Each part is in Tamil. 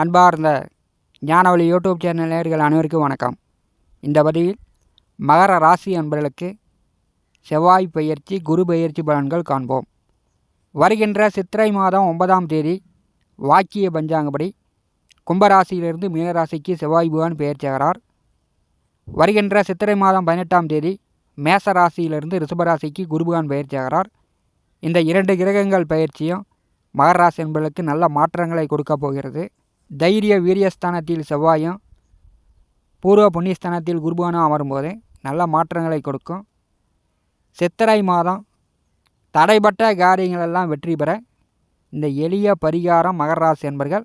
அன்பார்ந்த ஞானவழி யூடியூப் சேனல் நேர்கள் அனைவருக்கும் வணக்கம். இந்த பதிவில் மகர ராசி அன்பர்களுக்கு செவ்வாய் பயிற்சி குரு பயிற்சி பலன்கள் காண்போம். வருகின்ற சித்திரை மாதம் ஒன்பதாம் தேதி வாக்கிய பஞ்சாங்கப்படி கும்பராசியிலிருந்து மீனராசிக்கு செவ்வாய் பகவான் பெயர்ச்சியாகிறார் வருகின்ற சித்திரை மாதம் பதினெட்டாம் தேதி மேச ராசியிலிருந்து ரிஷபராசிக்கு குருபகான் பயிற்சியாகிறார் இந்த இரண்டு கிரகங்கள் பயிற்சியும் மகர ராசி என்பதற்கு நல்ல மாற்றங்களை கொடுக்க போகிறது. தைரிய வீரியஸ்தானத்தில் செவ்வாயும் பூர்வ புண்ணியஸ்தானத்தில் குருபகானும் அமரும்போது நல்ல மாற்றங்களை கொடுக்கும். சித்திரை மாதம் தடைப்பட்ட காரியங்களெல்லாம் வெற்றி பெற இந்த எளிய பரிகாரம் மகராசி என்பர்கள்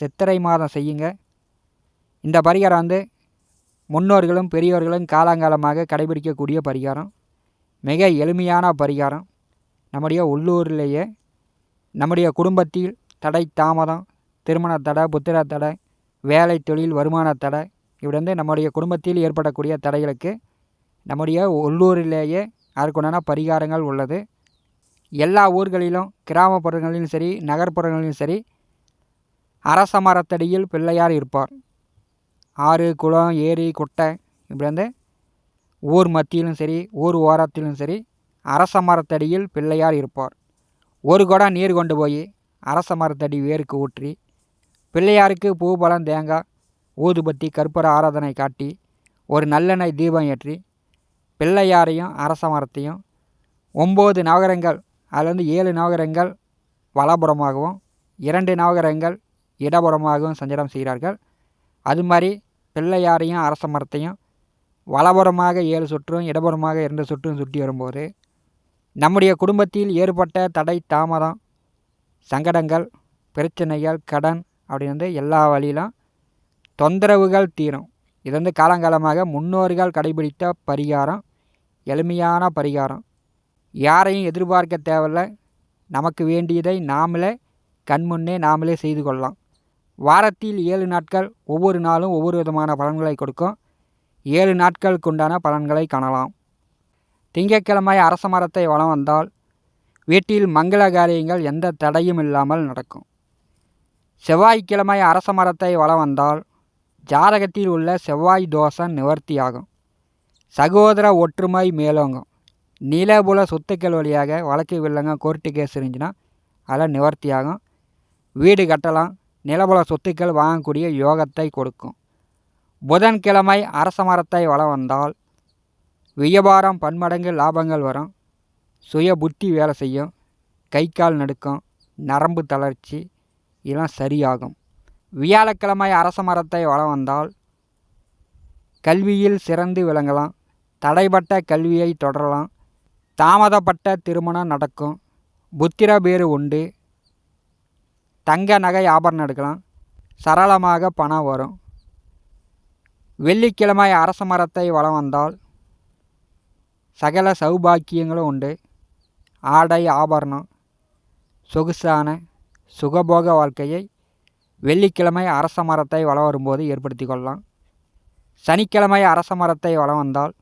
சித்திரை மாதம் செய்யுங்க. இந்த பரிகாரம் வந்து முன்னோர்களும் பெரியோர்களும் காலங்காலமாக கடைபிடிக்கக்கூடிய பரிகாரம். மிக எளிமையான பரிகாரம். நம்முடைய உள்ளூரிலேயே நம்முடைய குடும்பத்தில் தடை தாமதம் திருமண தடை புத்திர தடை வேலை தொழில் வருமான தடை இப்படி வந்து நம்முடைய குடும்பத்தில் ஏற்படக்கூடிய தடைகளுக்கு நம்முடைய உள்ளூரிலேயே அதற்குண்டான பரிகாரங்கள் உள்ளது. எல்லா ஊர்களிலும் கிராமப்புறங்களிலும் சரி நகர்ப்புறங்களிலும் சரி அரச மரத்தடியில் பிள்ளையார் இருப்பார். ஆறு குளம் ஏரி குட்டை இப்படி வந்து ஊர் மத்தியிலும் சரி ஊர் ஓரத்திலும் சரி அரச மரத்தடியில் பிள்ளையார் இருப்பார். ஒரு குடம் நீர் கொண்டு போய் அரச மரத்தடி வேருக்கு ஊற்றி பிள்ளையாருக்கு பூபலம் தேங்காய் ஊதுபத்தி கற்பூர ஆராதனை காட்டி ஒரு நல்லெண்ணெய் தீபம் ஏற்றி பிள்ளையாரையும் அரச மரத்தையும் ஒம்பது நவகரங்கள் அதில் வந்து ஏழு நவகரங்கள் வலப்புறமாகவும் இரண்டு நவகரங்கள் இடபுறமாகவும் சஞ்சலம் செய்கிறார்கள். அது மாதிரி பிள்ளையாரையும் அரச மரத்தையும் வலபுறமாக ஏழு சுற்றும் இடபுறமாக இரண்டு சுற்றும் சுற்றி வரும்போது நம்முடைய குடும்பத்தில் ஏற்பட்ட தடை தாமதம் சங்கடங்கள் பிரச்சனைகள் கடன் அப்படின்னு வந்து எல்லா வழியிலும் தொந்தரவுகள் தீரும். இது வந்து காலங்காலமாக முன்னோர்கள் கடைபிடித்த பரிகாரம் எளிமையான பரிகாரம். யாரையும் எதிர்பார்க்க தேவையில்ல. நமக்கு வேண்டியதை நாமளே கண்முன்னே நாமளே செய்து கொள்ளலாம். வாரத்தில் ஏழு நாட்கள் ஒவ்வொரு நாளும் ஒவ்வொரு விதமான பலன்களை கொடுக்கும். ஏழு நாட்களுக்கு உண்டான பலன்களை காணலாம். திங்கட்கிழமை அரச மரத்தை வளம் வந்தால் வீட்டில் மங்கள காரியங்கள் எந்த தடையும் இல்லாமல் நடக்கும். செவ்வாய்க்கிழமை அரச மரத்தை வளம் வந்தால் ஜாதகத்தில் உள்ள செவ்வாய் தோஷம் நிவர்த்தியாகும். சகோதர ஒற்றுமை மேலோங்கும். நிலபுல சொத்துக்கள் வழியாக வழக்கு வில்லங்க கோர்ட்டு கேஸ் இருந்துச்சுன்னா அதெல்லாம் நிவர்த்தியாகும். வீடு கட்டலாம். நிலபுல சொத்துக்கள் வாங்கக்கூடிய யோகத்தை கொடுக்கும். புதன்கிழமை அரச மரத்தை வளம் வந்தால் வியாபாரம் பன்மடங்கு லாபங்கள் வரும். சுய புத்தி வேலை செய்யும். கை கால் நடுக்கம். நரம்பு தளர்ச்சி. இதெல்லாம் சரியாகும். வியாழக்கிழமை அரச மரத்தை வளம் வந்தால் கல்வியில் சிறந்து விளங்கலாம். தடைப்பட்ட கல்வியை தொடரலாம். தாமதப்பட்ட திருமணம் நடக்கும். புத்திர பேறு உண்டு. தங்க நகை ஆபரணம் எடுக்கலாம். சரளமாக பணம் வரும். வெள்ளிக்கிழமை அரச மரத்தை வளம் வந்தால் சகல சௌபாக்கியங்களும் உண்டு. ஆடை ஆபரணம் சொகுசான சுகபோக வாழ்க்கையை வெள்ளிக்கிழமை அரச மரத்தை வளம் வரும்போது ஏற்படுத்தி கொள்ளலாம். சனிக்கிழமை அரச மரத்தை வளம் வந்தால்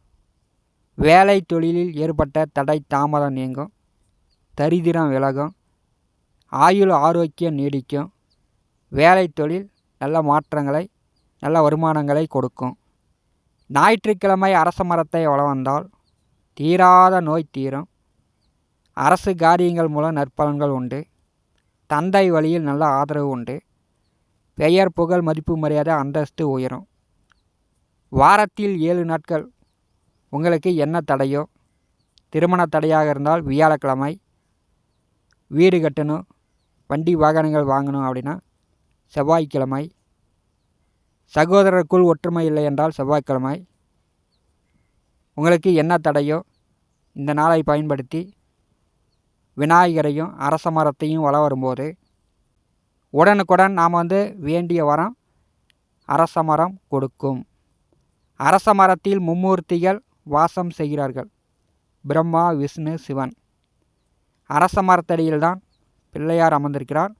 வேலை தொழிலில் ஏற்பட்ட தடை தாமதம் நீங்கும். தரிதிரம் விலகும். ஆயுள் ஆரோக்கியம் நீடிக்கும். வேலை தொழில் நல்ல மாற்றங்களை நல்ல வருமானங்களை கொடுக்கும். ஞாயிற்றுக்கிழமை அரச மரத்தை வளம் வந்தால் தீராத நோய் தீரும். அரசு காரியங்கள் மூலம் நற்பலன்கள் உண்டு. தந்தை வழியில் நல்ல ஆதரவு உண்டு. பெயர் புகழ் மதிப்பு மரியாதை அந்தஸ்து உயரும். வாரத்தில் ஏழு நாட்கள் உங்களுக்கு என்ன தடையோ? திருமண தடையாக இருந்தால் வியாழக்கிழமை வீடு கட்டணும் வண்டி வாகனங்கள் வாங்கணும் அப்படின்னா செவ்வாய்க்கிழமை. சகோதரருக்குள் ஒற்றுமை இல்லை என்றால் செவ்வாய்க்கிழமை. உங்களுக்கு என்ன தடையோ? இந்த நாளை பயன்படுத்தி விநாயகரையும் அரச மரத்தையும் வள வரும்போது உடனுக்குடன் நாம் வந்து வேண்டிய வரம் அரச மரம் கொடுக்கும். அரச மரத்தில் மும்மூர்த்திகள் வாசம் செய்கிறார்கள். பிரம்மா விஷ்ணு சிவன். அரச மரத்தடியில்தான் பிள்ளையார் அமர்ந்திருக்கிறார்.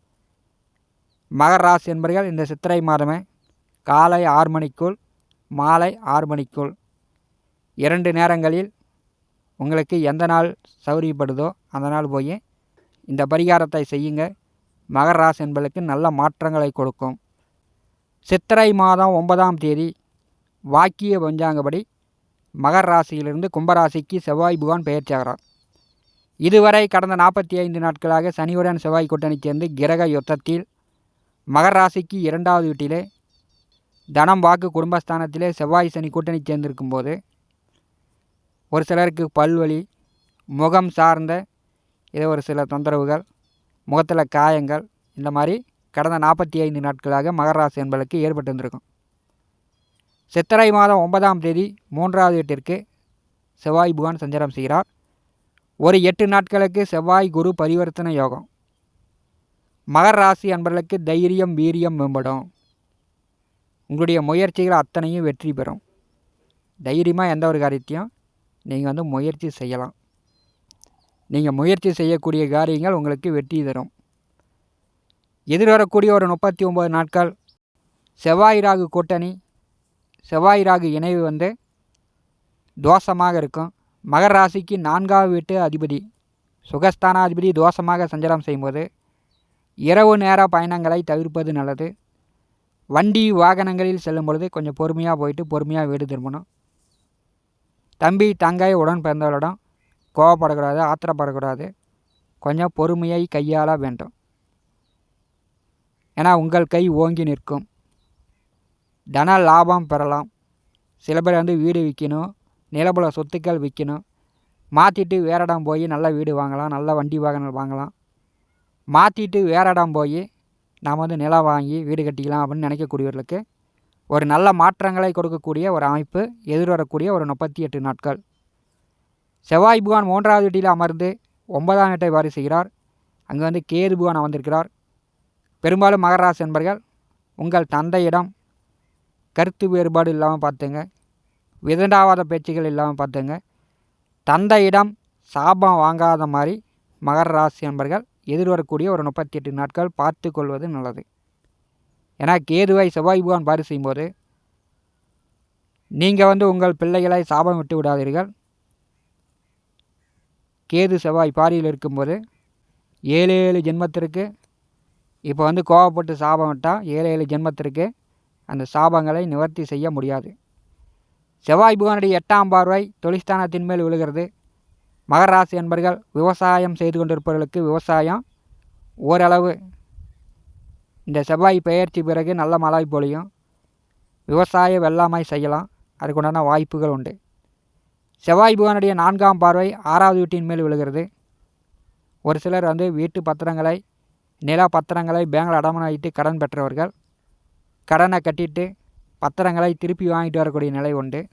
மகர ராசி என்பர்கள் இந்த சித்திரை மாதமே காலை ஆறு மணிக்குள் மாலை ஆறு மணிக்குள். இரண்டு நேரங்களில் உங்களுக்கு எந்த நாள் சௌரியப்படுதோ அந்த நாள் போய் இந்த பரிகாரத்தை செய்யுங்க. மகர ராசி என்பதற்கு நல்ல மாற்றங்களை கொடுக்கும். சித்திரை மாதம் ஒன்பதாம் தேதி வாக்கிய பஞ்சாங்கப்படி மகர ராசியிலிருந்து கும்பராசிக்கு செவ்வாய் புகான் பெயர்ச்சியாகிறார் இதுவரை கடந்த நாற்பத்தி ஐந்து நாட்களாக சனியுடன் செவ்வாய் கூட்டணி சேர்ந்து கிரக யுத்தத்தில் மகர ராசிக்கு இரண்டாவது வீட்டிலே தனம் வாக்கு குடும்பஸ்தானத்திலே செவ்வாய் சனி கூட்டணி சேர்ந்திருக்கும் போது ஒரு சிலருக்கு பல்வலி முகம் சார்ந்த ஏதோ ஒரு சில தொந்தரவுகள் முகத்தில் காயங்கள் இந்த மாதிரி கடந்த நாற்பத்தி ஐந்து நாட்களாக மகராசி என்பதற்கு ஏற்பட்டு வந்திருக்கும். சித்திரை மாதம் ஒன்பதாம் தேதி மூன்றாவது வீட்டிற்கு செவ்வாய் புகான் சஞ்சாரம் செய்கிறார். ஒரு எட்டு நாட்களுக்கு செவ்வாய் குரு பரிவர்த்தனை யோகம். மகர ராசி அன்பர்களுக்கு தைரியம் வீரியம் மேம்படும். உங்களுடைய முயற்சிகள் அத்தனையும் வெற்றி பெறும். தைரியமாக எந்த ஒரு காரியத்தையும் நீங்கள் வந்து முயற்சி செய்யலாம். நீங்கள் முயற்சி செய்யக்கூடிய காரியங்கள் உங்களுக்கு வெற்றி தரும். எதிர்வரக்கூடிய ஒரு முப்பத்தி ஒம்பது நாட்கள் செவ்வாய் ராகு கூட்டணி செவ்வாய் ராகு இணைவு வந்து தோஷமாக இருக்கும். மகர ராசிக்கு நான்காவது வீட்டு அதிபதி சுகஸ்தானாதிபதி தோஷமாக சஞ்சாரம் செய்யும்போது இரவு நேர பயணங்களை தவிர்ப்பது நல்லது. வண்டி வாகனங்களில் செல்லும் பொழுது கொஞ்சம் பொறுமையாக போயிட்டு பொறுமையாக வீடு திரும்பணும். தம்பி தங்கை உடன் பிறந்தவரிடம் கோவப்படக்கூடாது ஆத்திரப்படக்கூடாது. கொஞ்சம் பொறுமையை கையாள வேண்டும். ஏன்னா உங்கள் கை ஓங்கி நிற்கும். தன லாபம் பெறலாம். சில பேர் வந்து வீடு விற்கணும் நிலபுல சொத்துக்கள் விற்கணும். மாற்றிட்டு வேற இடம் போய் நல்ல வீடு வாங்கலாம் நல்ல வண்டி வாகனம் வாங்கலாம். மாற்றிட்டு வேற இடம் போய் நாம் வந்து நிலம் வாங்கி வீடு கட்டிக்கலாம் அப்படின்னு நினைக்கக்கூடியவர்களுக்கு ஒரு நல்ல மாற்றங்களை கொடுக்கக்கூடிய ஒரு அமைப்பு எதிர்வரக்கூடிய ஒரு முப்பத்தி எட்டு நாட்கள். செவ்வாய் புகான் மூன்றாவது வீட்டில் அமர்ந்து ஒன்பதாம் வீட்டை வாரி செய்கிறார். அங்கே வந்து கேது புகான் அமர்ந்திருக்கிறார். பெரும்பாலும் மகராசி என்பர்கள் உங்கள் தந்தையிடம் கருத்து வேறுபாடு இல்லாமல் பார்த்துங்க. விதண்டாவாத பேச்சுகள் இல்லாமல் பார்த்துங்க. தந்தையிடம் சாபம் வாங்காத மாதிரி மகர ராசி என்பர்கள் எதிர்வரக்கூடிய ஒரு முப்பத்தி எட்டு நாட்கள் பார்த்து கொள்வது நல்லது. ஏன்னா கேதுவை செவ்வாய் புகான் பாரி செய்யும்போது நீங்கள் வந்து உங்கள் பிள்ளைகளை சாபம் விட்டு விடாதீர்கள். கேது செவ்வாய் பாரியில் இருக்கும்போது ஏழு ஏழு ஜென்மத்திற்கு இப்போ வந்து கோவப்பட்டு சாபம் விட்டால் ஏழு ஏழு ஜென்மத்திற்கு அந்த சாபங்களை நிவர்த்தி செய்ய முடியாது. செவ்வாய் புகானுடைய எட்டாம் பார்வை தொழிற்ஸ்தானத்தின் மேல் விழுகிறது. மகராசி என்பர்கள் விவசாயம் செய்து கொண்டிருப்பவர்களுக்கு விவசாயம் ஓரளவு இந்த செவ்வாய் பெயர்ச்சி பிறகு நல்ல மழை பொழியும். விவசாய வெள்ளாமை செய்யலாம். அதுக்குண்டான வாய்ப்புகள் உண்டு. செவ்வாய் புகனுடைய நான்காம் பார்வை ஆறாவது வீட்டின் மேல் விழுகிறது. ஒரு சிலர் வந்து வீட்டு பத்திரங்களை நில பத்திரங்களை பேங்கில் அடமான வைத்து கடன் பெற்றவர்கள். கடனை கட்டிட்டு பத்திரங்களை திருப்பி வாங்கிட்டு வரக்கூடிய நிலை உண்டு.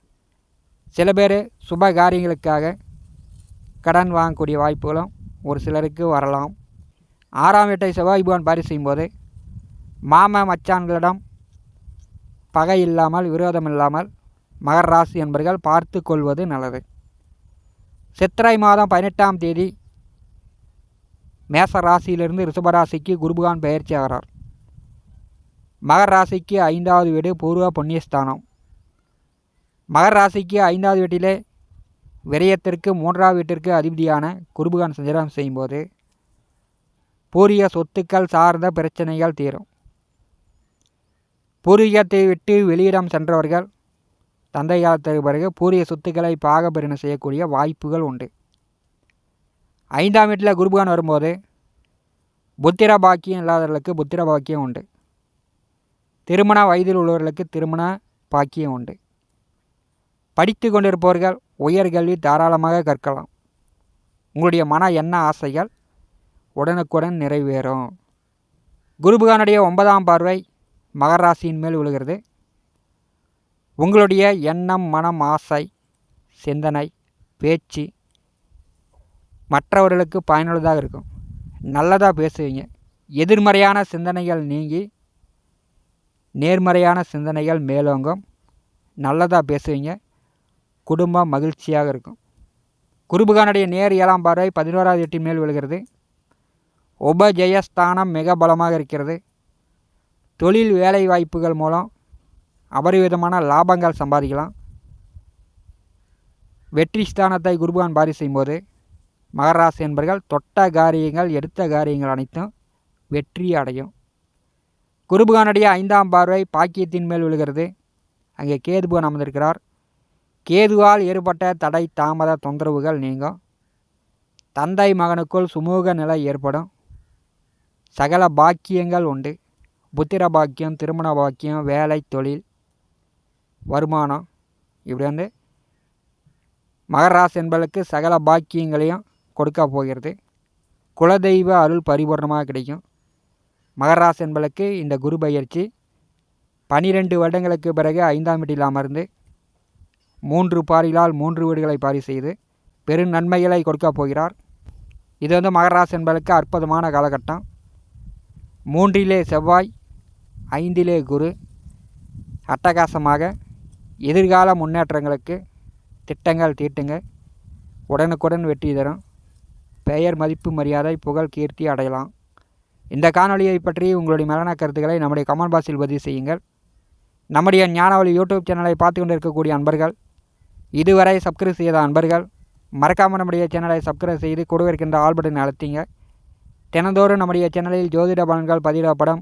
சில பேர் சுப காரியங்களுக்காக கடன் வாங்கக்கூடிய வாய்ப்புகளும் ஒரு சிலருக்கு வரலாம். ஆறாம் வீட்டை செவ்வாய் புகான் பாரி செய்யும்போது மாம மச்சான்களிடம் பகை இல்லாமல் விரோதம் இல்லாமல் மகர் ராசி என்பர்கள் பார்த்து கொள்வது நல்லது. சித்திரை மாதம் பதினெட்டாம் தேதி மேச ராசியிலிருந்து ரிஷபராசிக்கு குருபகான் பெயர்ச்சி ஆகிறார். மகர் ராசிக்கு ஐந்தாவது வீடு பூர்வ புண்ணியஸ்தானம். மகர் ராசிக்கு ஐந்தாவது வீட்டிலே விரயத்திற்கு மூன்றாவது வீட்டிற்கு அதிபதியான குருபகான் சஞ்சாரம் செய்யும்போது பூரிய சொத்துக்கள் சார்ந்த பிரச்சனைகள் தீரும். பூர்வீகத்தை விட்டு வெளியிடம் சென்றவர்கள் தந்தை காலத்திற்கு பிறகு பூரிய சொத்துக்களை பாகபரிணம் செய்யக்கூடிய வாய்ப்புகள் உண்டு. ஐந்தாம் வீட்டில் குருபகான் வரும்போது புத்திர பாக்கியம் இல்லாதவர்களுக்கு புத்திர பாக்கியம் உண்டு. திருமண வயதில் உள்ளவர்களுக்கு திருமண பாக்கியம் உண்டு. படித்து கொண்டிருப்பவர்கள் உயர்கல்வி தாராளமாக கற்கலாம். உங்களுடைய மன எண்ண ஆசைகள் உடனுக்குடன் நிறைவேறும். குருபகானுடைய ஒன்பதாம் பார்வை மகர ராசியின் மேல் விழுகிறது. உங்களுடைய எண்ணம் மனம் ஆசை சிந்தனை பேச்சு மற்றவர்களுக்கு பயனுள்ளதாக இருக்கும். நல்லதாக பேசுவீங்க. எதிர்மறையான சிந்தனைகள் நீங்கி நேர்மறையான சிந்தனைகள் மேலோங்கும். நல்லதாக பேசுவீங்க. குடும்பம் மகிழ்ச்சியாக இருக்கும். குருபுகானுடைய நேர் ஏழாம் பார்வை பதினோராவது எட்டின் மேல் விழுகிறது. உபஜெயஸ்தானம் மிக பலமாக இருக்கிறது. தொழில் வேலை வாய்ப்புகள் மூலம் அபரிவிதமான லாபங்கள் சம்பாதிக்கலாம். வெற்றி ஸ்தானத்தை குருபான் பாரி செய்யும்போது மகராசி என்பர்கள் தொட்ட காரியங்கள் எடுத்த காரியங்கள் அனைத்தும் வெற்றி அடையும். குருபுகானுடைய ஐந்தாம் பார்வை பாக்கியத்தின் மேல் விழுகிறது. அங்கே கேதுபுகன் அமர்ந்திருக்கிறார். கேதுவால் ஏற்பட்ட தடை தாமத தொந்தரவுகள் நீங்கும். தந்தை மகனுக்குள் சுமூக நிலை ஏற்படும். சகல பாக்கியங்கள் உண்டு. புத்திர பாக்கியம் திருமண பாக்கியம் வேலை தொழில் வருமானம் இப்படி வந்து மகராஸ் என்பதற்கு சகல பாக்கியங்களையும் கொடுக்க போகிறது. குலதெய்வ அருள் பரிபூர்ணமாக கிடைக்கும். மகராசி என்பதற்கு இந்த குரு பயிற்சி பனிரெண்டு வருடங்களுக்கு பிறகு ஐந்தாம் வீட்டில் அமர்ந்து மூன்று பாரிகளால் மூன்று வீடுகளை பாரி செய்து பெரும் நன்மைகளை கொடுக்க போகிறார். இது வந்து மகராஸ் என்பதற்கு அற்புதமான காலகட்டம். மூன்றிலே செவ்வாய் ஐந்திலே குரு அட்டகாசமாக எதிர்கால முன்னேற்றங்களுக்கு திட்டங்கள் தீட்டுங்க. உடனுக்குடன் வெற்றி தரும். பெயர் மதிப்பு மரியாதை புகழ் கீர்த்தி அடையலாம். இந்த காணொலியை பற்றி உங்களுடைய மரண கருத்துக்களை நம்முடைய கமெண்ட் பாக்ஸில் பதிவு செய்யுங்கள். நம்முடைய ஞானவழி யூடியூப் சேனலை பார்த்து கொண்டிருக்கக்கூடிய அன்பர்கள் இதுவரை சப்ஸ்கிரைப் செய்த அன்பர்கள் மறக்காமல் நம்முடைய சேனலை சப்ஸ்கிரைப் செய்து கொடுவிருக்கின்ற இருக்கின்ற ஆல் பட்டன் அழுத்திங்க. தினந்தோறும் நம்முடைய சேனலில் ஜோதிட பலன்கள் பதிவிடப்படும்.